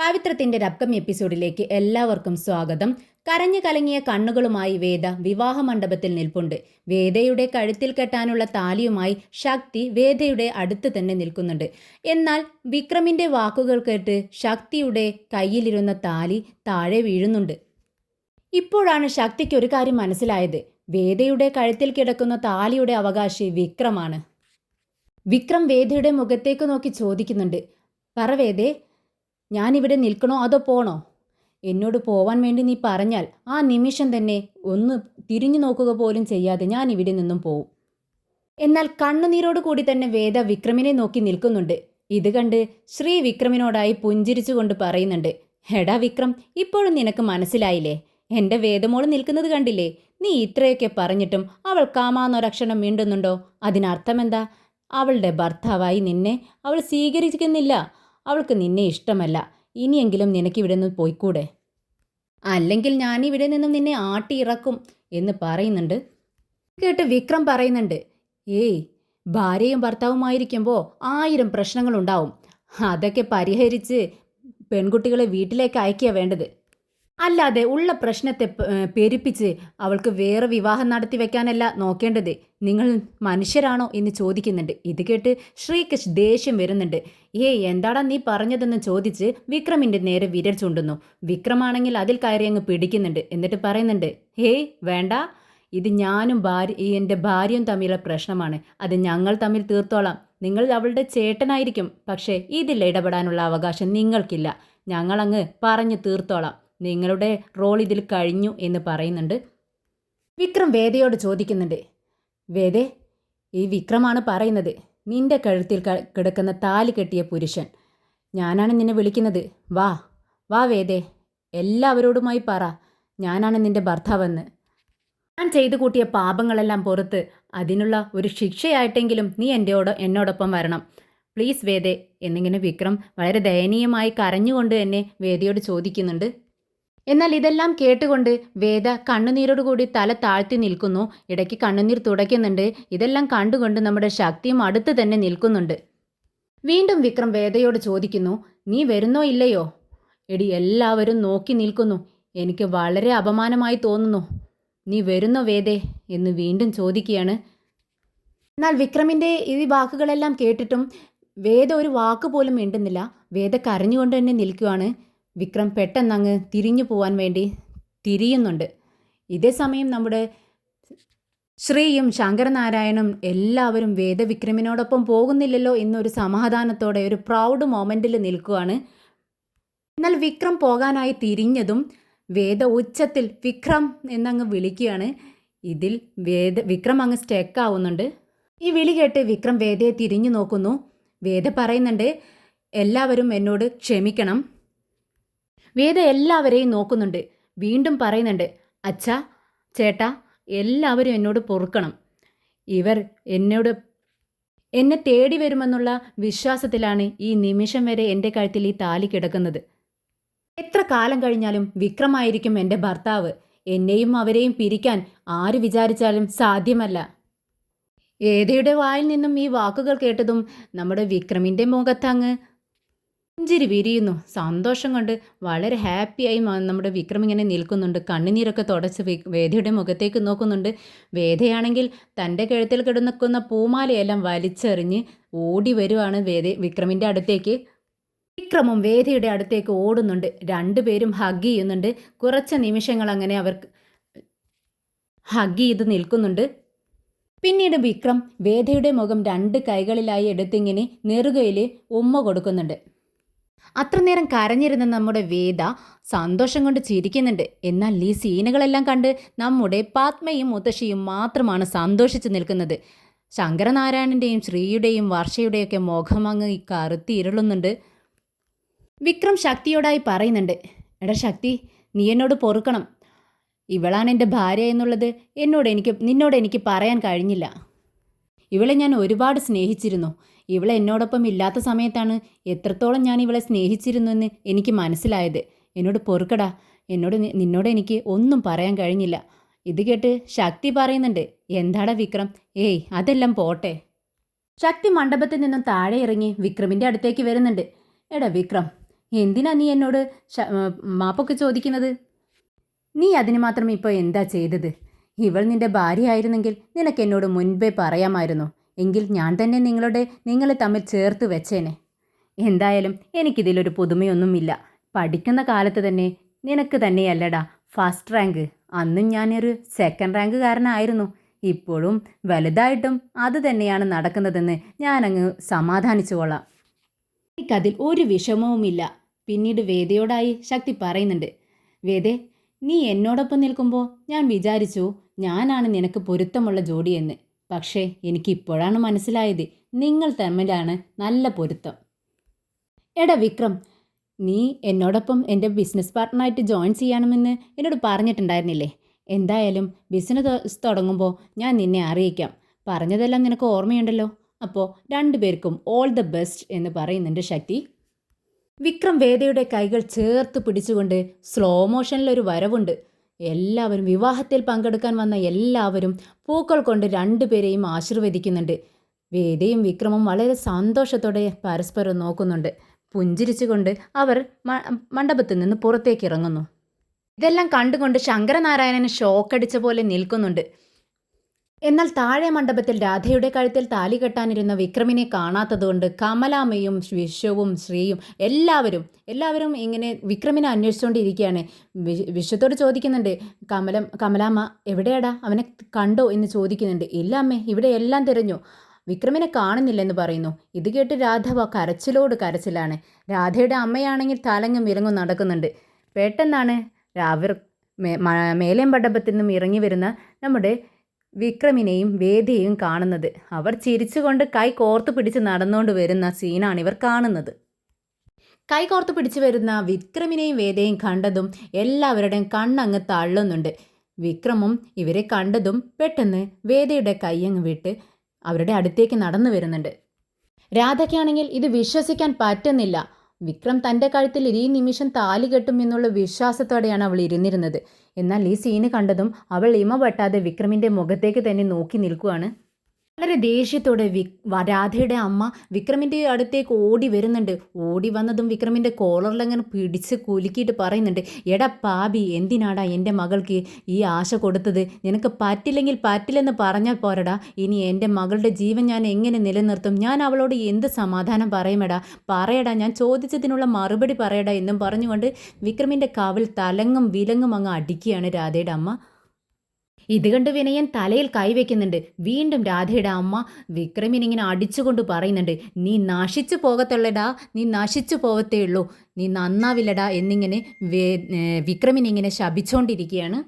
പാവിത്രത്തിന്റെ രബ്കം എപ്പിസോഡിലേക്ക് എല്ലാവർക്കും സ്വാഗതം. കരഞ്ഞു കലങ്ങിയ കണ്ണുകളുമായി വേദ വിവാഹ മണ്ഡപത്തിൽ നിൽപ്പുണ്ട്. വേദയുടെ കഴുത്തിൽ കെട്ടാനുള്ള താലിയുമായി ശക്തി വേദയുടെ അടുത്ത് തന്നെ നിൽക്കുന്നുണ്ട്. എന്നാൽ വിക്രമിന്റെ വാക്കുകൾ കേട്ട് ശക്തിയുടെ കയ്യിലിരുന്ന താലി താഴെ വീഴുന്നുണ്ട്. ഇപ്പോഴാണ് ശക്തിക്ക് ഒരു കാര്യം മനസ്സിലായത്. വേദയുടെ കഴുത്തിൽ കിടക്കുന്ന താലിയുടെ അവകാശി വിക്രമാണ്. വിക്രം വേദയുടെ മുഖത്തേക്ക് നോക്കി ചോദിക്കുന്നുണ്ട്. പറ വേദേ ഞാനിവിടെ നിൽക്കണോ അതോ പോണോ? എന്നോട് പോവാൻ വേണ്ടി നീ പറഞ്ഞാൽ ആ നിമിഷം തന്നെ ഒന്ന് തിരിഞ്ഞു നോക്കുക പോലും ചെയ്യാതെ ഞാൻ ഇവിടെ നിന്നും പോവും. എന്നാൽ കണ്ണുനീരോട് കൂടി തന്നെ വേദ വിക്രമിനെ നോക്കി നിൽക്കുന്നുണ്ട്. ഇത് കണ്ട് ശ്രീ വിക്രമിനോടായി പുഞ്ചിരിച്ചുകൊണ്ട് പറയുന്നുണ്ട് എടാ വിക്രം ഇപ്പോഴും നിനക്ക് മനസ്സിലായില്ലേ? എന്റെ വേദമോൾ നിൽക്കുന്നത് കണ്ടില്ലേ? നീ ഇത്രയൊക്കെ പറഞ്ഞിട്ടും അവൾ കാമാന്നൊരക്ഷണം വീണ്ടുന്നുണ്ടോ അതിനർത്ഥമെന്താ അവളുടെ ഭർത്താവായി നിന്നെ അവൾ സ്വീകരിക്കുന്നില്ല അവൾക്ക് നിന്നെ ഇഷ്ടമല്ല. ഇനിയെങ്കിലും നിനക്കിവിടെ നിന്ന് പോയിക്കൂടെ? അല്ലെങ്കിൽ ഞാനിവിടെ നിന്നും നിന്നെ ആട്ടി ഇറക്കും എന്ന് പറയുന്നുണ്ട്. കേട്ട് വിക്രം പറയുന്നുണ്ട്. ഏയ് ഭാര്യയും ഭർത്താവുമായിരിക്കുമ്പോൾ ആയിരം പ്രശ്നങ്ങളുണ്ടാവും. അതൊക്കെ പരിഹരിച്ച് പെൺകുട്ടികളെ വീട്ടിലേക്ക് അയക്കുക വേണ്ടത്. അല്ലാതെ ഉള്ള പ്രശ്നത്തെ പെരുപ്പിച്ച് അവൾക്ക് വേറെ വിവാഹം നടത്തി വെക്കാനല്ല നോക്കേണ്ടത്. നിങ്ങൾ മനുഷ്യരാണോ എന്ന് ചോദിക്കുന്നുണ്ട്. ഇത് കേട്ട് ശ്രീകൃഷ് ദേഷ്യം വരുന്നുണ്ട്. ഏയ് എന്താടാ നീ പറഞ്ഞതെന്ന് ചോദിച്ച് വിക്രമിന്റെ നേരെ വിരൽ ചൂണ്ടുന്നു. വിക്രമാണെങ്കിൽ അതിൽ കയറി അങ്ങ് പിടിക്കുന്നുണ്ട്. എന്നിട്ട് പറയുന്നുണ്ട് ഹേയ് വേണ്ട. ഇത് ഞാനും ഭാര്യ എന്റെ ഭാര്യയും തമ്മിലുള്ള പ്രശ്നമാണ്. അത് ഞങ്ങൾ തമ്മിൽ തീർത്തോളാം. നിങ്ങൾ അവളുടെ ചേട്ടനായിരിക്കും. പക്ഷേ ഇതിൽ ഇടപെടാനുള്ള അവകാശം നിങ്ങൾക്കില്ല. ഞങ്ങളങ്ങ് പറഞ്ഞു തീർത്തോളാം. നിങ്ങളുടെ റോൾ ഇതിൽ കഴിഞ്ഞു എന്ന് പറയുന്നുണ്ട്. വിക്രം വേദയോട് ചോദിക്കുന്നുണ്ട് വേദേ ഈ വിക്രമാണ് പറയുന്നത്. നിന്റെ കഴുത്തിൽ കിടക്കുന്ന താലി കെട്ടിയ പുരുഷൻ. ഞാനാണ് നിന്നെ വിളിക്കുന്നത്. വാ വാ വേദേ എല്ലാവരോടുമായി പറ. ഞാനാണ് നിന്റെ ഭർത്താവെന്ന്. ഞാൻ ചെയ്തു കൂട്ടിയ പാപങ്ങളെല്ലാം പുറത്ത് അതിനുള്ള ഒരു ശിക്ഷയായിട്ടെങ്കിലും നീ എന്റെയോട് എന്നോടൊപ്പം വരണം. പ്ലീസ് വേദേ എന്നിങ്ങനെ വിക്രം വളരെ ദയനീയമായി കരഞ്ഞുകൊണ്ട് തന്നെ വേദയോട് ചോദിക്കുന്നുണ്ട്. എന്നാൽ ഇതെല്ലാം കേട്ടുകൊണ്ട് വേദ കണ്ണുനീരോടുകൂടി തല താഴ്ത്തി നിൽക്കുന്നു. ഇടയ്ക്ക് കണ്ണുനീർ തുടയ്ക്കുന്നുണ്ട്. ഇതെല്ലാം കണ്ടുകൊണ്ട് നമ്മുടെ ശക്തിയും അടുത്ത് തന്നെ നിൽക്കുന്നുണ്ട്. വീണ്ടും വിക്രം വേദയോട് ചോദിക്കുന്നു നീ വരുന്നോ ഇല്ലയോ? എടി എല്ലാവരും നോക്കി നിൽക്കുന്നു. എനിക്ക് വളരെ അപമാനമായി തോന്നുന്നു. നീ വരുന്നോ വേദേ? എന്ന് വീണ്ടും ചോദിക്കുകയാണ്. എന്നാൽ വിക്രമിന്റെ ഈ വാക്കുകളെല്ലാം കേട്ടിട്ടും വേദ ഒരു വാക്ക് പോലും മിണ്ടുന്നില്ല. വേദ കരഞ്ഞുകൊണ്ട് തന്നെ നിൽക്കുകയാണ് വിക്രം പെട്ടെന്നങ്ങ് തിരിഞ്ഞു പോവാൻ വേണ്ടി തിരിയുന്നുണ്ട്. ഇതേ സമയം നമ്മുടെ ശ്രീയും ശങ്കരനാരായണും എല്ലാവരും വേദവിക്രമിനോടൊപ്പം പോകുന്നില്ലല്ലോ എന്നൊരു സമാധാനത്തോടെ ഒരു പ്രൗഡ് മൊമെന്റിൽ നിൽക്കുകയാണ് എന്നാൽ വിക്രം പോകാനായി തിരിഞ്ഞതും വേദ ഉച്ചത്തിൽ വിക്രം എന്നങ്ങ് വിളിക്കുകയാണ്. ഇതിൽ വേദ വിക്രം അങ്ങ് സ്റ്റെക്ക് ആവുന്നുണ്ട്. ഈ വിളി കേട്ട് വിക്രം വേദയെ തിരിഞ്ഞു നോക്കുന്നു. വേദ പറയുന്നുണ്ട് എല്ലാവരും എന്നോട് ക്ഷമിക്കണം. വേദ എല്ലാവരെയും നോക്കുന്നുണ്ട്. വീണ്ടും പറയുന്നുണ്ട് അച്ഛാ ചേട്ടാ എല്ലാവരും എന്നോട് പൊറുക്കണം. ഇവർ എന്നോട് എന്നെ തേടി വരുമെന്നുള്ള വിശ്വാസത്തിലാണ് ഈ നിമിഷം വരെ എന്റെ കഴുത്തിൽ ഈ താലി കിടക്കുന്നത്. എത്ര കാലം കഴിഞ്ഞാലും വിക്രമായിരിക്കും എന്റെ ഭർത്താവ്. എന്നെയും അവരെയും പിരിക്കാൻ ആര് വിചാരിച്ചാലും സാധ്യമല്ല. ഏതയുടെ വായിൽ നിന്നും ഈ വാക്കുകൾ കേട്ടതും നമ്മുടെ വിക്രമിന്റെ മുഖത്തങ്ങ് പുഞ്ചിരി വിരിയുന്നു. സന്തോഷം കൊണ്ട് വളരെ ഹാപ്പിയായി നമ്മുടെ വിക്രം ഇങ്ങനെ നിൽക്കുന്നുണ്ട്. കണ്ണുനീരൊക്കെ തുടച്ച് വേദയുടെ മുഖത്തേക്ക് നോക്കുന്നുണ്ട്. വേദയാണെങ്കിൽ തന്റെ കഴുത്തിൽ കിടന്നിക്കുന്ന പൂമാലയെല്ലാം വലിച്ചെറിഞ്ഞ് ഓടി വരുവാണ് വേദ വിക്രമിന്റെ അടുത്തേക്ക്. വിക്രമും വേദയുടെ അടുത്തേക്ക് ഓടുന്നുണ്ട്. രണ്ടുപേരും ഹഗ് ചെയ്യുന്നുണ്ട്. കുറച്ച് നിമിഷങ്ങൾ അങ്ങനെ അവർക്ക് ഹഗ് ചെയ്ത് നിൽക്കുന്നുണ്ട്. പിന്നീട് വിക്രം വേദയുടെ മുഖം രണ്ട് കൈകളിലായി എടുത്തിങ്ങനെ നെറുകയിൽ ഉമ്മ കൊടുക്കുന്നുണ്ട്. അത്ര നേരം കരഞ്ഞിരുന്ന നമ്മുടെ വേദ സന്തോഷം കൊണ്ട് ചിരിക്കുന്നുണ്ട്. എന്നാൽ ഈ സീനുകളെല്ലാം കണ്ട് നമ്മുടെ പാത്മയും മുത്തശ്ശിയും മാത്രമാണ് സന്തോഷിച്ച് നിൽക്കുന്നത്. ശങ്കരനാരായണന്റെയും ശ്രീയുടെയും വർഷയുടെയൊക്കെ മുഖം അങ്ങ് ഈ കറുത്തി ഇരുളുന്നുണ്ട്. വിക്രം ശക്തിയോടായി പറയുന്നുണ്ട് എടാ ശക്തി നീ എന്നോട് പൊറുക്കണം. ഇവളാണ് എന്റെ ഭാര്യ എന്നുള്ളത് എന്നോട് എനിക്ക് നിന്നോട് എനിക്ക് പറയാൻ കഴിഞ്ഞില്ല. ഇവളെ ഞാൻ ഒരുപാട് സ്നേഹിച്ചിരുന്നു. ഇവളെ എന്നോടൊപ്പം ഇല്ലാത്ത സമയത്താണ് എത്രത്തോളം ഞാൻ ഇവളെ സ്നേഹിച്ചിരുന്നു എന്ന് എനിക്ക് മനസ്സിലായത്. എന്നോട് പൊറുക്കടാ. എന്നോട് നിന്നോട് എനിക്ക് ഒന്നും പറയാൻ കഴിഞ്ഞില്ല. ഇത് കേട്ട് ശക്തി പറയുന്നുണ്ട് എന്താടാ വിക്രം? ഏയ് അതെല്ലാം പോട്ടെ. ശക്തി മണ്ഡപത്തിൽ നിന്നും താഴെ ഇറങ്ങി വിക്രമിന്റെ അടുത്തേക്ക് വരുന്നുണ്ട്. എടാ വിക്രം എന്തിനാ നീ എന്നോട് മാപ്പൊക്കെ ചോദിക്കുന്നത്? നീ അതിന് മാത്രം ഇപ്പോൾ എന്താ ചെയ്തത്? ഇവൾ നിന്റെ ഭാര്യയായിരുന്നെങ്കിൽ നിനക്ക് എന്നോട് മുൻപേ പറയാമായിരുന്നു. എങ്കിൽ ഞാൻ തന്നെ നിങ്ങളുടെ നിങ്ങളെ തമ്മിൽ ചേർത്ത് വെച്ചേനെ. എന്തായാലും എനിക്കിതിലൊരു പുതുമയൊന്നുമില്ല. പഠിക്കുന്ന കാലത്ത് തന്നെ നിനക്ക് തന്നെയല്ലടാ ഫസ്റ്റ് റാങ്ക് അന്നും ഞാനൊരു സെക്കൻഡ് റാങ്ക് കാരനായിരുന്നു. ഇപ്പോഴും വലുതായിട്ടും അത് തന്നെയാണ് നടക്കുന്നതെന്ന് ഞാനങ്ങ് സമാധാനിച്ചു കൊള്ളാം എനിക്കതിൽ ഒരു വിഷമവുമില്ല. പിന്നീട് വേദയോടായി ശക്തി പറയുന്നുണ്ട്. വേദേ നീ എന്നോടൊപ്പം നിൽക്കുമ്പോൾ ഞാൻ വിചാരിച്ചു ഞാനാണ് നിനക്ക് പൊരുത്തമുള്ള ജോഡിയെന്ന് പക്ഷേ എനിക്ക് എനിക്കിപ്പോഴാണ് മനസ്സിലായത് നിങ്ങൾ തമ്മിലാണ് നല്ല പൊരുത്തം. എടാ വിക്രം നീ എന്നോടൊപ്പം എന്റെ ബിസിനസ് പാർട്ട്ണറായിട്ട് ജോയിൻ ചെയ്യണമെന്ന് എന്നോട് പറഞ്ഞിട്ടുണ്ടായിരുന്നില്ലേ? എന്തായാലും ബിസിനസ് തുടങ്ങുമ്പോൾ ഞാൻ നിന്നെ അറിയിക്കാം. പറഞ്ഞതെല്ലാം നിനക്ക് ഓർമ്മയുണ്ടല്ലോ? അപ്പോൾ രണ്ടുപേർക്കും ഓൾ ദ ബെസ്റ്റ് എന്ന് പറയുന്നുണ്ട് ശക്തി. വിക്രം വേദയുടെ കൈകൾ ചേർത്ത് പിടിച്ചുകൊണ്ട് സ്ലോ മോഷനിലൊരു വരവുണ്ട്. എല്ലാവരും വിവാഹത്തിൽ പങ്കെടുക്കാൻ വന്ന എല്ലാവരും പൂക്കൾ കൊണ്ട് രണ്ടുപേരെയും ആശീർവദിക്കുന്നുണ്ട്. വേദയും വിക്രമും വളരെ സന്തോഷത്തോടെ പരസ്പരം നോക്കുന്നുണ്ട്. പുഞ്ചിരിച്ചുകൊണ്ട് അവർ മണ്ഡപത്തിൽ നിന്ന് പുറത്തേക്ക് ഇറങ്ങുന്നു. ഇതെല്ലാം കണ്ടുകൊണ്ട് ശങ്കരനാരായണന് ഷോക്കടിച്ച പോലെ നിൽക്കുന്നുണ്ട്. എന്നാൽ താഴെ മണ്ഡപത്തിൽ രാധയുടെ കഴുത്തിൽ താലി കെട്ടാനിരുന്ന വിക്രമിനെ കാണാത്തതുകൊണ്ട് കമലാമ്മയും വിശ്വവും ശ്രീയും എല്ലാവരും എല്ലാവരും ഇങ്ങനെ വിക്രമിനെ അന്വേഷിച്ചുകൊണ്ടിരിക്കുകയാണ് വിശ്വത്തോട് ചോദിക്കുന്നുണ്ട് കമലം കമലാമ്മ എവിടെയാടാ? അവനെ കണ്ടോ? എന്ന് ചോദിക്കുന്നുണ്ട്. ഇല്ല അമ്മേ ഇവിടെ എല്ലാം തിരഞ്ഞു. വിക്രമിനെ കാണുന്നില്ലെന്ന് പറയുന്നു. ഇത് കേട്ട് രാധവ കരച്ചിലോട് കരച്ചിലാണ്. രാധയുടെ അമ്മയാണെങ്കിൽ തലങ്ങും വിലങ്ങും നടക്കുന്നുണ്ട്. പെട്ടെന്നാണ് രാവർ മേലേം മണ്ഡപത്തിൽ നിന്നും ഇറങ്ങി വരുന്ന നമ്മുടെ വിക്രമിനെയും വേദയെയും കാണുന്നത്. അവർ ചിരിച്ചുകൊണ്ട് കൈ കോർത്തു പിടിച്ച് നടന്നുകൊണ്ട് വരുന്ന സീനാണ് ഇവർ കാണുന്നത്. കൈ കോർത്തു പിടിച്ചു വരുന്ന വിക്രമിനെയും വേദയും കണ്ടതും എല്ലാവരുടെയും കണ്ണങ്ങ് തള്ളുന്നുണ്ട്. വിക്രമും ഇവരെ കണ്ടതും പെട്ടെന്ന് വേദയുടെ കൈയങ്ങ് വിട്ട് അവരുടെ അടുത്തേക്ക് നടന്നു വരുന്നുണ്ട്. രാധയ്ക്കാണെങ്കിൽ ഇത് വിശ്വസിക്കാൻ പറ്റുന്നില്ല. വിക്രം തന്റെ കഴുത്തിൽ ഈ നിമിഷം താലി കെട്ടും എന്നുള്ള വിശ്വാസത്തോടെയാണ് അവൾ ഇരുന്നിരുന്നത്. എന്നാൽ ഈ സീന് കണ്ടതും അവൾ ഇമ വെട്ടാതെ വിക്രമിന്റെ മുഖത്തേക്ക് തന്നെ നോക്കി നിൽക്കുകയാണ് വളരെ ദേഷ്യത്തോടെ വി അമ്മ വിക്രമിന്റെ അടുത്തേക്ക് ഓടി വരുന്നുണ്ട്. ഓടി വന്നതും വിക്രമിന്റെ കോളറിലങ്ങനെ പിടിച്ച് കുലുക്കിയിട്ട് പറയുന്നുണ്ട് എട പാബി എന്തിനാടാ എന്റെ മകൾക്ക് ഈ ആശ കൊടുത്തത്? നിനക്ക് പറ്റില്ലെങ്കിൽ പറ്റില്ലെന്ന് പറഞ്ഞാൽ പോരടാ. ഇനി എന്റെ മകളുടെ ജീവൻ ഞാൻ എങ്ങനെ നിലനിർത്തും? ഞാൻ അവളോട് എന്ത് സമാധാനം പറയുമെടാ പറയടാ ഞാൻ ചോദിച്ചതിനുള്ള മറുപടി പറയടാ എന്നും പറഞ്ഞുകൊണ്ട് വിക്രമിന്റെ കാവിൽ തലങ്ങും വിലങ്ങും അങ്ങ് അടിക്കുകയാണ് രാധയുടെ അമ്മ. ഇത് കണ്ട് വിനയൻ തലയിൽ കൈവയ്ക്കുന്നുണ്ട് വീണ്ടും രാധയുടെ അമ്മ വിക്രമിനിങ്ങനെ അടിച്ചുകൊണ്ട് പറയുന്നുണ്ട്. നീ നശിച്ചു പോകത്തുള്ളടാ. നീ നശിച്ചു പോകത്തേ ഉള്ളൂ. നീ നന്നാവില്ലടാ എന്നിങ്ങനെ വിക്രമിനിങ്ങനെ ശപിച്ചുകൊണ്ടിരിക്കുകയാണ്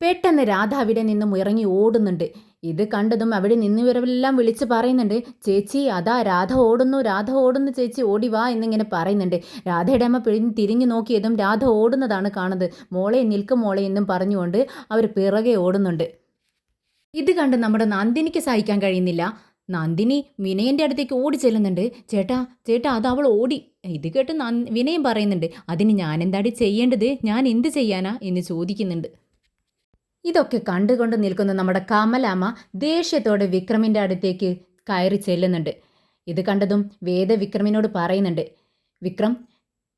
പെട്ടെന്ന് രാധ അവിടെ നിന്നും ഇറങ്ങി ഓടുന്നുണ്ട്. ഇത് കണ്ടതും അവിടെ നിന്നിവരെല്ലാം വിളിച്ച് പറയുന്നുണ്ട് ചേച്ചി അതാ രാധ ഓടുന്നു രാധ ഓടുന്നു ചേച്ചി ഓടി വാ എന്നിങ്ങനെ പറയുന്നുണ്ട്. രാധയുടെ അമ്മ പിഴിഞ്ഞ് തിരിഞ്ഞു നോക്കിയതും രാധ ഓടുന്നതാണ് കാണുന്നത്. മോളെ നിൽക്കും മോളെ എന്നും പറഞ്ഞുകൊണ്ട് അവർ പിറകെ ഓടുന്നുണ്ട്. ഇത് കണ്ട് നമ്മുടെ നന്ദിനിക്ക് സഹിക്കാൻ കഴിയുന്നില്ല. നന്ദിനി വിനയന്റെ അടുത്തേക്ക് ഓടി ചെല്ലുന്നുണ്ട്. ചേട്ടാ ചേട്ടാ അത് അവൾ ഓടി. ഇത് കേട്ട് വിനയം പറയുന്നുണ്ട്. അതിന് ഞാൻ എന്താടി ചെയ്യേണ്ടത്? ഞാൻ എന്ത് ചെയ്യാനാ? എന്ന് ചോദിക്കുന്നുണ്ട്. ഇതൊക്കെ കണ്ടുകൊണ്ട് നിൽക്കുന്ന നമ്മുടെ കമലാമ്മ ദേഷ്യത്തോടെ വിക്രമിന്റെ അടുത്തേക്ക് കയറി ചെല്ലുന്നുണ്ട്. ഇത് കണ്ടതും വേദ വിക്രമിനോട് പറയുന്നുണ്ട് വിക്രം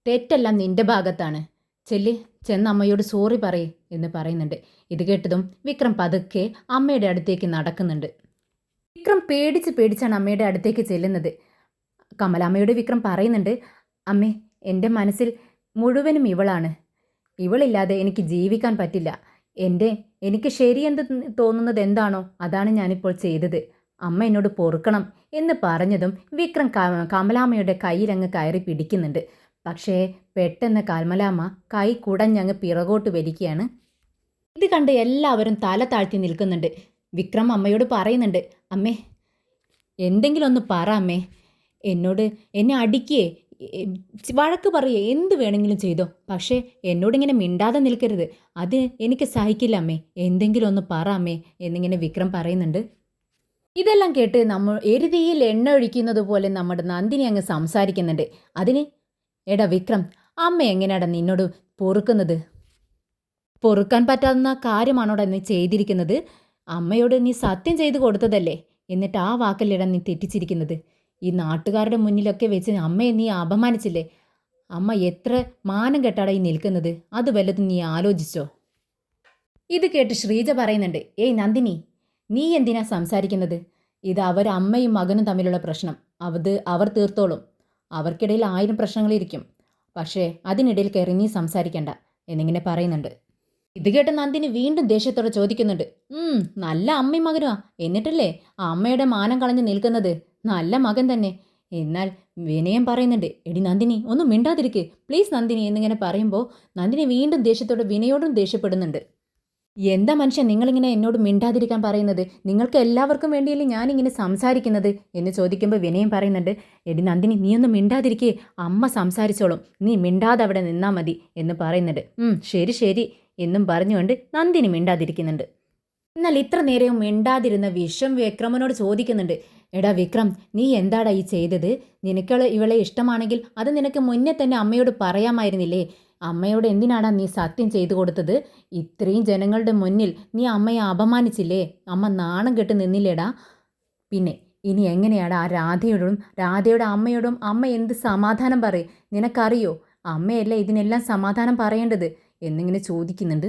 തെറ്റെല്ലാം നിന്റെ ഭാഗത്താണ്. ചെല്ലി ചെന്ന് അമ്മയോട് സോറി പറയ് എന്ന് പറയുന്നുണ്ട്. ഇത് കേട്ടതും വിക്രം പതുക്കെ അമ്മയുടെ അടുത്തേക്ക് നടക്കുന്നുണ്ട്. വിക്രം പേടിച്ച് പേടിച്ചാണ് അമ്മയുടെ അടുത്തേക്ക് ചെല്ലുന്നത്. കമലാമ്മയോട് വിക്രം പറയുന്നുണ്ട് അമ്മേ എന്റെ മനസ്സിൽ മുഴുവനും ഇവളാണ്. ഇവളില്ലാതെ എനിക്ക് ജീവിക്കാൻ പറ്റില്ല. എന്റെ എനിക്ക് ശരിയെന്ന് തോന്നുന്നത് എന്താണോ അതാണ് ഞാനിപ്പോൾ ചെയ്തത്. അമ്മ എന്നോട് പൊറുക്കണം എന്ന് പറഞ്ഞതും വിക്രം കമലാമ്മയുടെ കയ്യിലങ്ങ് കയറി പിടിക്കുന്നുണ്ട്. പക്ഷേ പെട്ടെന്ന് കമലാമ്മ കൈ കുടഞ്ഞങ്ങ് പിറകോട്ട് വലിക്കുകയാണ്. ഇത് കണ്ട് എല്ലാവരും തല താഴ്ത്തി നിൽക്കുന്നുണ്ട്. വിക്രം അമ്മയോട് പറയുന്നുണ്ട് അമ്മേ എന്തെങ്കിലും ഒന്ന് പറ അമ്മേ. എന്നോട് എന്നെ അടിക്കേ വഴക്ക് പറയുക എന്ത് വേണമെങ്കിലും ചെയ്തോ. പക്ഷേ എന്നോടിങ്ങനെ മിണ്ടാതെ നിൽക്കരുത്. അത് എനിക്ക് സഹിക്കില്ല അമ്മേ. എന്തെങ്കിലും ഒന്ന് പറ അമ്മേ എന്നിങ്ങനെ വിക്രം പറയുന്നുണ്ട്. ഇതെല്ലാം കേട്ട് നമ്മൾ എരുതിയിൽ എണ്ണ ഒഴിക്കുന്നത് പോലെ നമ്മുടെ നന്ദിനി അങ്ങ് സംസാരിക്കുന്നുണ്ട്. അതിന് എടാ വിക്രം അമ്മ എങ്ങനെയാടാ നിന്നോട് പൊറുക്കുന്നത്? പൊറുക്കാൻ പറ്റാവുന്ന കാര്യമാണോടാ നീ ചെയ്തിരിക്കുന്നത്? അമ്മയോട് നീ സത്യം ചെയ്ത് കൊടുത്തതല്ലേ? എന്നിട്ട് ആ വാക്കല്ലിടാൻ നീ തെറ്റിച്ചിരിക്കുന്നത്? ഈ നാട്ടുകാരുടെ മുന്നിലൊക്കെ വെച്ച് അമ്മയെ നീ അപമാനിച്ചില്ലേ? അമ്മ എത്ര മാനം കെട്ടാടാ ഈ നിൽക്കുന്നത്? അത് വല്ലതും നീ ആലോചിച്ചോ? ഇത് കേട്ട് ശ്രീജ പറയുന്നുണ്ട് ഏയ് നന്ദിനി നീ എന്തിനാ സംസാരിക്കുന്നത്? ഇത് അവർ അമ്മയും മകനും തമ്മിലുള്ള പ്രശ്നം. അത് അവർ തീർത്തോളും. അവർക്കിടയിൽ ആയിരം പ്രശ്നങ്ങളിരിക്കും പക്ഷേ അതിനിടയിൽ കയറി നീ സംസാരിക്കണ്ട എന്നിങ്ങനെ പറയുന്നുണ്ട്. ഇത് കേട്ട് നന്ദിനി വീണ്ടും ദേഷ്യത്തോടെ ചോദിക്കുന്നുണ്ട് നല്ല അമ്മയും മകനുമാ എന്നിട്ടല്ലേ അമ്മയുടെ മാനം കളഞ്ഞ് നിൽക്കുന്നത്? നല്ല മകൻ തന്നെ. എന്നാൽ വിനയം പറയുന്നുണ്ട് എടി നന്ദിനി ഒന്നും മിണ്ടാതിരിക്കേ. പ്ലീസ് നന്ദിനി എന്നിങ്ങനെ പറയുമ്പോൾ നന്ദിനി വീണ്ടും ദേഷ്യത്തോട് വിനയോടും ദേഷ്യപ്പെടുന്നുണ്ട്. എന്താ മനുഷ്യൻ നിങ്ങളിങ്ങനെ എന്നോട് മിണ്ടാതിരിക്കാൻ പറയുന്നത്? നിങ്ങൾക്ക് എല്ലാവർക്കും വേണ്ടിയല്ലേ ഞാനിങ്ങനെ സംസാരിക്കുന്നത്? എന്ന് ചോദിക്കുമ്പോൾ വിനയം പറയുന്നുണ്ട് എടി നന്ദിനി നീ ഒന്ന് മിണ്ടാതിരിക്കേ. അമ്മ സംസാരിച്ചോളും. നീ മിണ്ടാതെ അവിടെ നിന്നാൽ മതി എന്ന് പറയുന്നുണ്ട്. ശരി ശരി എന്നും പറഞ്ഞുകൊണ്ട് നന്ദിനി മിണ്ടാതിരിക്കുന്നുണ്ട്. എന്നാൽ ഇത്ര നേരവും മിണ്ടാതിരുന്ന വിശ്വം വിക്രമനോട് ചോദിക്കുന്നുണ്ട് എടാ വിക്രം നീ എന്താടാ ഈ ചെയ്തത്? നിനക്ക് ഇവളെ ഇഷ്ടമാണെങ്കിൽ അത് നിനക്ക് മുന്നേ തന്നെ അമ്മയോട് പറയാമായിരുന്നില്ലേ? അമ്മയോട് എന്തിനാടാ നീ സത്യം ചെയ്തു കൊടുത്തത്? ഇത്രയും ജനങ്ങളുടെ മുന്നിൽ നീ അമ്മയെ അപമാനിച്ചില്ലേ? അമ്മ നാണം കെട്ട് നിന്നില്ലേടാ? പിന്നെ ഇനി എങ്ങനെയാണ് ആ രാധയോടും രാധയുടെ അമ്മയോടും അമ്മ എന്ത് സമാധാനം പറയും? നിനക്കറിയോ? അമ്മയല്ലേ ഇതിനെല്ലാം സമാധാനം പറയേണ്ടത്? എന്നിങ്ങനെ ചോദിക്കുന്നുണ്ട്.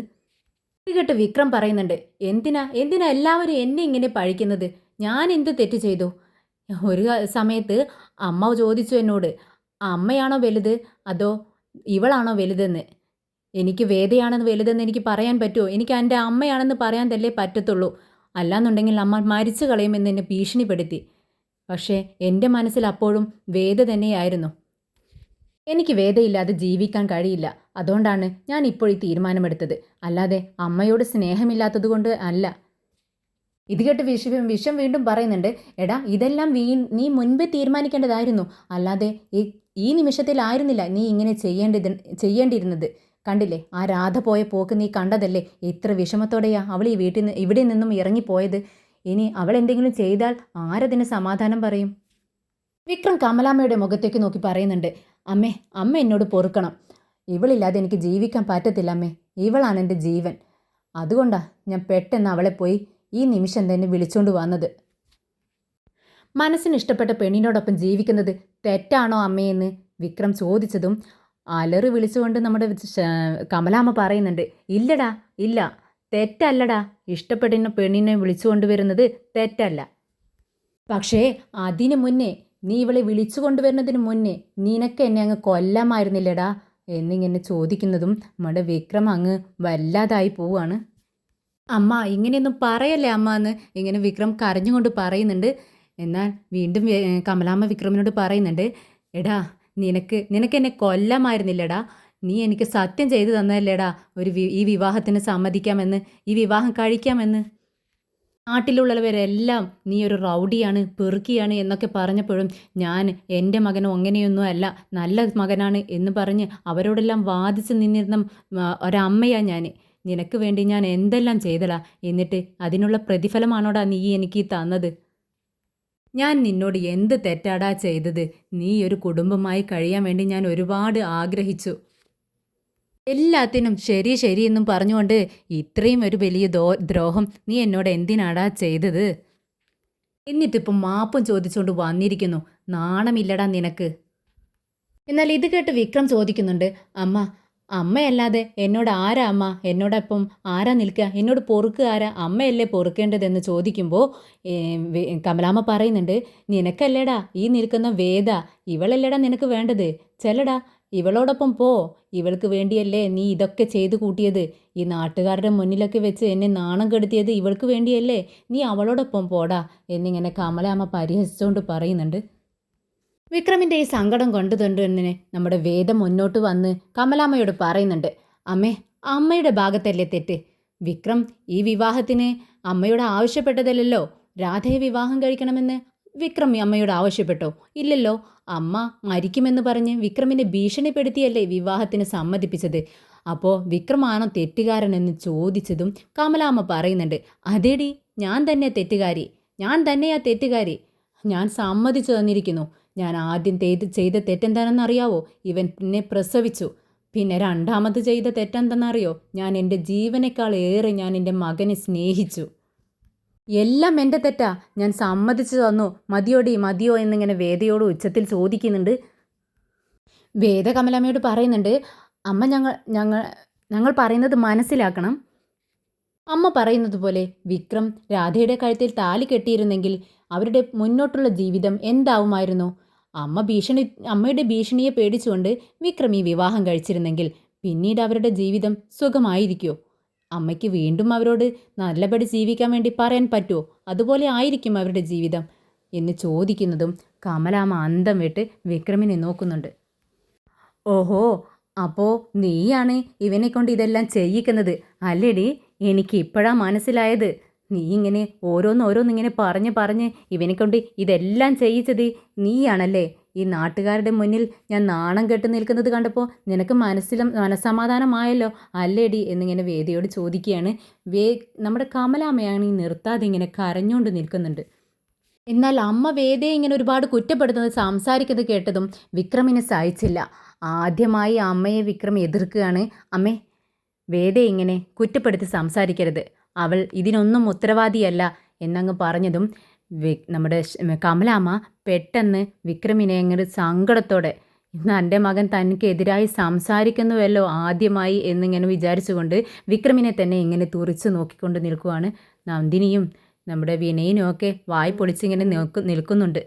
കേട്ട് വിക്രം പറയുന്നുണ്ട് എന്തിനാ? എന്തിനാ എല്ലാവരും എന്നെ ഇങ്ങനെ പഴിക്കുന്നത്? ഞാൻ എന്ത് തെറ്റ് ചെയ്തു? ഒരു സമയത്ത് അമ്മ ചോദിച്ചു എന്നോട് അമ്മയാണോ വലുത്? അതോ ഇവളാണോ വലുതെന്ന്? എനിക്ക് വേദയാണെന്ന് വലുതെന്ന് എനിക്ക് പറയാൻ പറ്റുമോ എനിക്ക് എന്റെ അമ്മയാണെന്ന് പറയാൻ തന്നെ പറ്റത്തുള്ളൂ. അല്ലാന്നുണ്ടെങ്കിൽ അമ്മ മരിച്ചു കളയുമെന്ന് എന്നെ ഭീഷണിപ്പെടുത്തി. പക്ഷേ എന്റെ മനസ്സിൽ അപ്പോഴും വേദ തന്നെയായിരുന്നു. എനിക്ക് വേദയില്ലാതെ ജീവിക്കാൻ കഴിയില്ല. അതുകൊണ്ടാണ് ഞാൻ ഇപ്പോൾ ഈ തീരുമാനമെടുത്തത്. അല്ലാതെ അമ്മയോട് സ്നേഹമില്ലാത്തത് കൊണ്ട് അല്ല. ഇത് കേട്ട് വിഷം വിഷം വീണ്ടും പറയുന്നുണ്ട് എടാ ഇതെല്ലാം വീ നീ മുൻപേ തീരുമാനിക്കേണ്ടതായിരുന്നു. അല്ലാതെ ഈ ഈ നിമിഷത്തിലായിരുന്നില്ല നീ ഇങ്ങനെ ചെയ്യേണ്ടത് ചെയ്യേണ്ടിയിരുന്നത്. കണ്ടില്ലേ ആ രാധ പോയ പോക്ക് നീ കണ്ടതല്ലേ? എത്ര വിഷമത്തോടെയാ അവൾ ഈ വീട്ടിൽ നിന്ന് ഇവിടെ നിന്നും ഇറങ്ങിപ്പോയത്. ഇനി അവൾ എന്തെങ്കിലും ചെയ്താൽ ആരതിന് സമാധാനം പറയും? വിക്രം കമലാമ്മയുടെ മുഖത്തേക്ക് നോക്കി പറയുന്നുണ്ട് അമ്മേ അമ്മ എന്നോട് പൊറുക്കണം. ഇവളില്ലാതെ എനിക്ക് ജീവിക്കാൻ പറ്റത്തില്ല അമ്മേ. ഇവളാണ് എന്റെ ജീവൻ. അതുകൊണ്ടാ ഞാൻ പെട്ടെന്ന് അവളെ പോയി ഈ നിമിഷം തന്നെ വിളിച്ചുകൊണ്ട് വന്നത്. മനസ്സിന് ഇഷ്ടപ്പെട്ട പെണ്ണിനോടൊപ്പം ജീവിക്കുന്നത് തെറ്റാണോ അമ്മയെന്ന് വിക്രം ചോദിച്ചതും അലറി വിളിച്ചുകൊണ്ട് നമ്മുടെ കമലാമ്മ പറയുന്നുണ്ട് ഇല്ലടാ ഇല്ല തെറ്റല്ലടാ. ഇഷ്ടപ്പെടുന്ന പെണ്ണിനെ വിളിച്ചുകൊണ്ട് വരുന്നത് തെറ്റല്ല. പക്ഷേ അതിനു മുന്നേ നീ ഇവളെ വിളിച്ചു കൊണ്ടുവരുന്നതിന് മുന്നേ നിനക്ക് എന്നെ അങ്ങ് കൊല്ലാമായിരുന്നില്ലടാ എന്നിങ്ങനെ ചോദിക്കുന്നതും നമ്മുടെ വിക്രം അങ്ങ് വല്ലാതായി പോവാണ് അമ്മ ഇങ്ങനെയൊന്നും പറയല്ലേ അമ്മ എന്ന് ഇങ്ങനെ വിക്രം കരഞ്ഞുകൊണ്ട് പറയുന്നുണ്ട്. എന്നാൽ വീണ്ടും കമലാമ്മ വിക്രമിനോട് പറയുന്നുണ്ട് എടാ നിനക്ക് നിനക്ക് എന്നെ കൊല്ലമായിരുന്നില്ലടാ. നീ എനിക്ക് സത്യം ചെയ്തു തന്നതല്ലേടാ ഒരു ഈ വിവാഹത്തിന് സമ്മതിക്കാമെന്ന് ഈ വിവാഹം കഴിക്കാമെന്ന്. നാട്ടിലുള്ളവരെല്ലാം നീ ഒരു റൗഡിയാണ് പെറുക്കിയാണ് എന്നൊക്കെ പറഞ്ഞപ്പോഴും ഞാൻ എന്റെ മകനോ അങ്ങനെയൊന്നും അല്ല നല്ല മകനാണ് എന്ന് പറഞ്ഞ് അവരോടെല്ലാം വാദിച്ച് നിന്നിരുന്ന ഒരമ്മയാണ് ഞാൻ നിനക്ക് വേണ്ടി ഞാൻ എന്തെല്ലാം ചെയ്തടാ എന്നിട്ട് അതിനുള്ള പ്രതിഫലമാണോടാ നീ എനിക്ക് തന്നത്? ഞാൻ നിന്നോട് എന്ത് തെറ്റാടാ ചെയ്തത്? നീ ഒരു കുടുംബമായി കഴിയാൻ വേണ്ടി ഞാൻ ഒരുപാട് ആഗ്രഹിച്ചു. എല്ലാത്തിനും ശരി ശരി എന്നും പറഞ്ഞുകൊണ്ട് ഇത്രയും ഒരു വലിയ ദോ ദ്രോഹം നീ എന്നോട് എന്തിനാടാ ചെയ്തത്? എന്നിട്ടിപ്പം മാപ്പും ചോദിച്ചുകൊണ്ട് വന്നിരിക്കുന്നു. നാണമില്ലടാ നിനക്ക്. എന്നാൽ ഇത് കേട്ട് വിക്രം ചോദിക്കുന്നുണ്ട്. അമ്മ അമ്മയല്ലാതെ എന്നോട് ആരാ അമ്മ? എന്നോടൊപ്പം ആരാ നിൽക്കുക? എന്നോട് പൊറുക്കുക ആരാ? അമ്മയല്ലേ പൊറുക്കേണ്ടതെന്ന് ചോദിക്കുമ്പോൾ കമലാമ്മ പറയുന്നുണ്ട് നിനക്കല്ലേടാ ഈ നിൽക്കുന്ന വേദ ഇവളല്ലേടാ നിനക്ക് വേണ്ടത്? ചെല്ലടാ ഇവളോടൊപ്പം പോ. ഇവൾക്ക് വേണ്ടിയല്ലേ നീ ഇതൊക്കെ ചെയ്തു കൂട്ടിയത്? ഈ നാട്ടുകാരുടെ മുന്നിലൊക്കെ വെച്ച് എന്നെ നാണം കെടുത്തിയത് ഇവൾക്ക് വേണ്ടിയല്ലേ? നീ അവളോടൊപ്പം പോടാ എന്നിങ്ങനെ കമലാമ്മ പരിഹസിച്ചുകൊണ്ട് പറയുന്നുണ്ട്. വിക്രമിന്റെ ഈ സങ്കടം കൊണ്ടു തന്നെ നമ്മുടെ വേദം മുന്നോട്ട് വന്ന് കമലാമ്മയോട് പറയുന്നുണ്ട്. അമ്മേ അമ്മയുടെ ഭാഗത്തല്ലേ തെറ്റ്? വിക്രം ഈ വിവാഹത്തിന് അമ്മയോട് ആവശ്യപ്പെട്ടതല്ലല്ലോ. രാധയെ വിവാഹം കഴിക്കണമെന്ന് വിക്രം അമ്മയോട് ആവശ്യപ്പെട്ടോ? ഇല്ലല്ലോ. അമ്മ മരിക്കുമെന്ന് പറഞ്ഞ് വിക്രമിനെ ഭീഷണിപ്പെടുത്തിയല്ലേ വിവാഹത്തിന് സമ്മതിപ്പിച്ചത്. അപ്പോൾ വിക്രമാണോ തെറ്റുകാരനെന്ന് ചോദിച്ചതും കമലാമ്മ പറയുന്നുണ്ട്. അതേടി ഞാൻ തന്നെ തെറ്റുകാരി. ഞാൻ തന്നെയാ തെറ്റുകാരി. ഞാൻ സമ്മതിച്ചു തന്നിരിക്കുന്നു. ഞാൻ ആദ്യം ചെയ്ത് ചെയ്ത തെറ്റെന്താണെന്ന് അറിയാവോ ഇവൻ പിന്നെ പ്രസവിച്ചു. പിന്നെ രണ്ടാമത് ചെയ്ത തെറ്റെന്തെന്നറിയോ? ഞാൻ എന്റെ ജീവനേക്കാൾ ഏറെ ഞാൻ എന്റെ മകനെ സ്നേഹിച്ചു. എല്ലാം എന്റെ തെറ്റാ. ഞാൻ സമ്മതിച്ചു തന്നു. മതിയോടി മതിയോ എന്നിങ്ങനെ വേദയോട് ഉച്ചത്തിൽ ചോദിക്കുന്നുണ്ട്. വേദ കമലാമ്മയോട് പറയുന്നുണ്ട് അമ്മ ഞങ്ങൾ ഞങ്ങൾ ഞങ്ങൾ പറയുന്നത് മനസ്സിലാക്കണം. അമ്മ പറയുന്നത് പോലെ വിക്രം രാധയുടെ കഴുത്തിൽ താലി കെട്ടിയിരുന്നെങ്കിൽ അവരുടെ മുന്നോട്ടുള്ള ജീവിതം എന്താവുമായിരുന്നു? അമ്മ ഭീഷണി അമ്മയുടെ ഭീഷണിയെ പേടിച്ചുകൊണ്ട് വിക്രം ഈ വിവാഹം കഴിച്ചിരുന്നെങ്കിൽ പിന്നീട് അവരുടെ ജീവിതം സുഖമായിരിക്കുമോ അമ്മയ്ക്ക് വീണ്ടും അവരോട് നല്ലപടി ജീവിക്കാൻ വേണ്ടി പറയാൻ പറ്റുമോ അതുപോലെ ആയിരിക്കും അവരുടെ ജീവിതം എന്ന് ചോദിക്കുന്നതും കമലാമ്മ അന്തം വിട്ട് വിക്രമിനെ നോക്കുന്നുണ്ട്. ഓഹോ അപ്പോൾ നീയാണ് ഇവനെ കൊണ്ട് ഇതെല്ലാം ചെയ്യിക്കുന്നത്? അല്ലേടി എനിക്ക് ഇപ്പോഴാ മനസ്സിലായത്. നീ ഇങ്ങനെ ഓരോന്നോരോന്നിങ്ങനെ പറഞ്ഞ് പറഞ്ഞ് ഇവനെ കൊണ്ട് ഇതെല്ലാം ചെയ്യിച്ചത് നീയാണല്ലേ? ഈ നാട്ടുകാരുടെ മുന്നിൽ ഞാൻ നാണം കെട്ട് നിൽക്കുന്നത് കണ്ടപ്പോൾ നിനക്ക് മനസ്സിലും മനസ്സമാധാനമായല്ലോ അല്ലേടി എന്നിങ്ങനെ വേദിയോട് ചോദിക്കുകയാണ്. വേ നമ്മുടെ കമലാമ്മയാണ് ഈ നിർത്താതെ ഇങ്ങനെ കരഞ്ഞുകൊണ്ട് നിൽക്കുന്നുണ്ട്. എന്നാൽ അമ്മ വേദയെ ഇങ്ങനെ ഒരുപാട് കുറ്റപ്പെടുത്തുന്നത് സംസാരിക്കുന്നത് കേട്ടതും വിക്രമിനെ സഹിച്ചില്ല. ആദ്യമായി അമ്മയെ വിക്രം എതിർക്കുകയാണ്. അമ്മേ വേദയെ ഇങ്ങനെ കുറ്റപ്പെടുത്തി സംസാരിക്കരുത്. അവൾ ഇതിനൊന്നും ഉത്തരവാദിയല്ല എന്നങ്ങ് പറഞ്ഞതും നമ്മുടെ കമലാമ്മ പെട്ടെന്ന് വിക്രമിനെ അങ്ങോട്ട് സങ്കടത്തോടെ ഇന്ന് എന്റെ മകൻ തനിക്കെതിരായി സംസാരിക്കുന്നുവല്ലോ ആദ്യമായി എന്നിങ്ങനെ വിചാരിച്ചുകൊണ്ട് വിക്രമിനെ തന്നെ ഇങ്ങനെ തുറിച്ച് നോക്കിക്കൊണ്ട് നിൽക്കുവാണ് നന്ദിനിയും നമ്മുടെ വിനയനും ഒക്കെ വാய் പൊളിച്ചിങ്ങനെ നിൽക്കു നിൽക്കുന്നുണ്ട്.